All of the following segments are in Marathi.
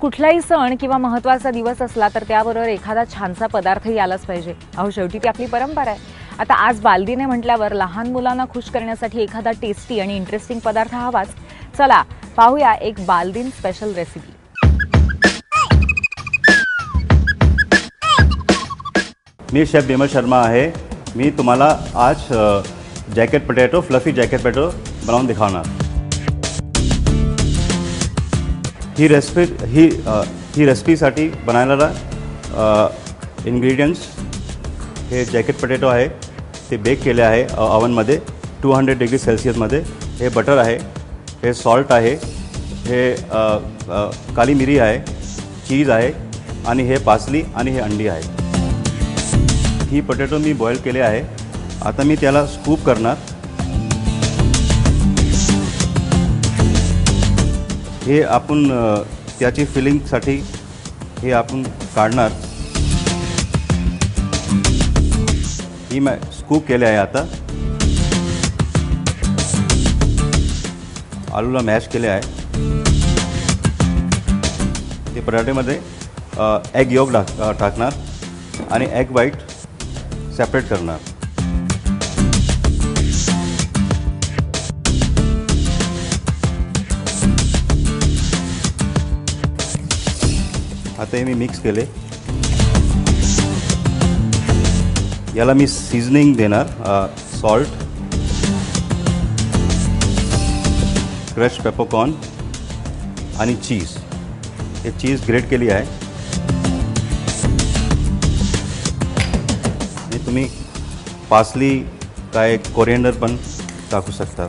कुठलाही सण किंवा महत्त्वाचा दिवस असला तर त्याबरोबर एखादा छानसा पदार्थही आलाच पाहिजे. अहो शेवटी ती आपली परंपरा आहे. आता आज बालदीने म्हटल्यावर लहान मुलांना खुश करण्यासाठी एखादा टेस्टी आणि इंटरेस्टिंग पदार्थ हवाच. चला पाहूया एक बालदीन स्पेशल रेसिपी मी शेफ बिमल शर्मा आहे. मी तुम्हाला आज jacket potato fluffy jacket potato बनवून दिखावणार. ही रेसिपी ही अ, ही रेसिपीसाठी बनायला इन्ग्रेडियंट्स हे जॅकेट पटॅटो आहे ते बेक केले आहे अ, अवनमध्ये टू हंड्रेड डिग्री सेल्सिअसमध्ये हे बटर आहे हे सॉल्ट आहे हे अ, अ, काली मिरी आहे चीज आहे आणि हे पासली आणि हे अंडी आहे. ही पटेटो मी बॉईल केले आहे. आता मी त्याला स्कूप करणार. हे आपण त्याची फिलिंगसाठी हे आपण काढणार. ही मॅ स्कूप केले आहे आता. आलूला मॅश केले आहे. ते पराठेमध्ये एग योग टाकणार आणि एग वाईट सेपरेट करणार. आता हे मी मिक्स केले. याला मी सीझनिंग देणार सॉल्ट क्रश पेपरकॉर्न आणि चीज हे चीज ग्रेट केली आहे. आणि तुम्ही पासली काय कोरिएंडर पण टाकू शकता.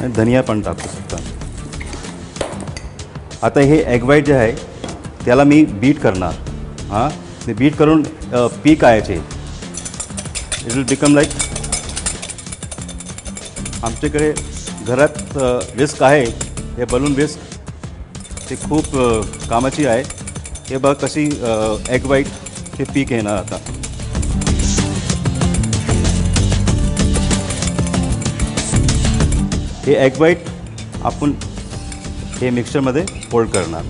आणि धनिया पण टाकू शकता. आता हे एग व्हाईट जे आहे त्याला मी बीट करणार. हां? ते बीट करून पीक आहे इट विल बिकम लाईक आमच्याकडे घरात विस्क आहे. हे बलून विस्क ते खूप कामाची आहे. हे बघ कशी एग व्हाईट हे पीक येणार आता. हे एग व्हाईट आपण हे मिक्सरमध्ये फोल्ड करणार.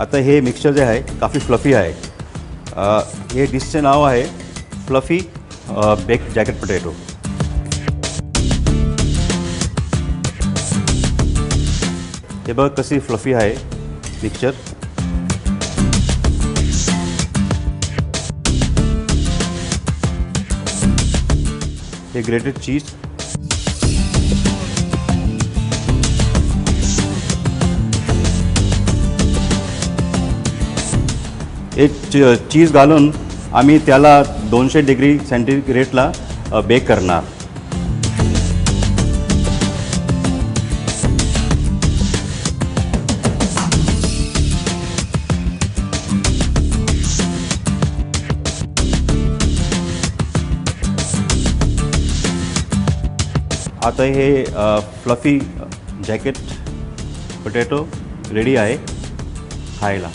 आता हे मिक्सर जे आहे काफी फ्लफी आहे. हे डिशचे नाव आहे फ्लफी बेक जॅकेट पोटॅटो हे बघ कशी फ्लफी आहे मिक्सर. हे ग्रेटेड चीज एक चीज घालून आम्ही त्याला दोनशे डिग्री सेंटीग्रेडला बेक करणार. आता हे फ्लफी जॅकेट पोटॅटो रेडी आहे खायला.